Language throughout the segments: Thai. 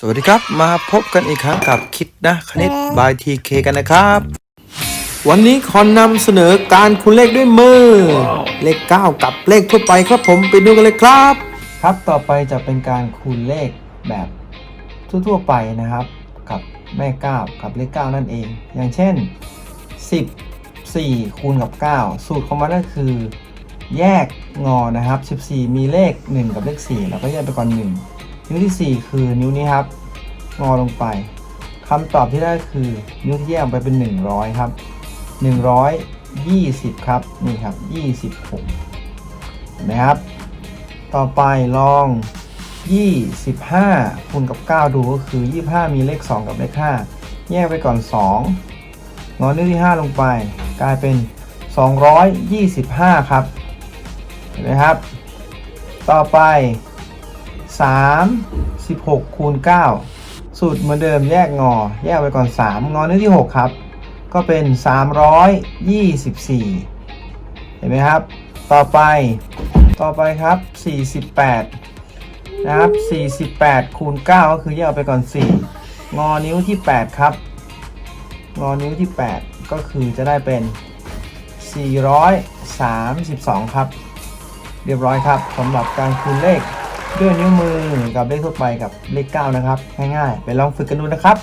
สวัสดีครับ มาพบกันอีกครั้งกับคิดนะคณิตบายทีเคกันนะครับ วันนี้ขอนำเสนอการคูณเลขด้วยมือ เลข 9 กับเลขทั่วไปครับผมไปดูกันเลยครับ ครับต่อไปจะเป็นการคูณเลขแบบทั่วๆไปนะครับ กับแม่ 9 กับเลข 9 นั่นเอง อย่างเช่น 10 4คูณกับ 9 สูตรของมันก็คือ แยกงอนะครับ 14 มีเลข 1 กับเลข4เราก็แยกไปก่อน1 นิ้วที่ 4 คือนิ้วนี้ครับ งอลงไปคำตอบที่ได้คือนิ้วที่แยกออกไปเป็น 100 ครับ 120 ครับ นี่ครับ 26เห็นไหมครับ ต่อไปลอง 25คูณกับ 9 ดูก็คือ 25 มีเลข 2 กับเลข 5 แยกไปก่อน 2 งอนิ้วที่ 5 ลงไป กลายเป็น 225 ครับ เห็นไหมครับ ต่อไป 3 16คูณ9สูตรเหมือนเดิมแยกงอ แยกไปก่อน 3 งอนิ้วที่ 6 ครับ ก็เป็น 324 เห็นไหมครับ ต่อไปต่อไปครับ 48 นะครับ 48 คูณ 9 ก็คือแยกออกไปก่อน 4 งอนิ้วที่ 8 ครับ งอนิ้วที่ 8 ก็คือจะได้เป็น 432 ครับ เรียบร้อยครับสำหรับการคูณเลข ด้วยนิ้วมือกับเลขทั่วไปกับเลข 9 นะครับ ง่ายๆ ไปลองฝึกกันดูนะครับ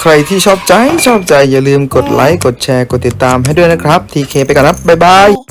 ใครที่ชอบใจชอบใจอย่าลืมกดไลค์ กดแชร์ กดติดตามให้ด้วยนะครับ ทีเคไปก่อนครับบ๊ายบาย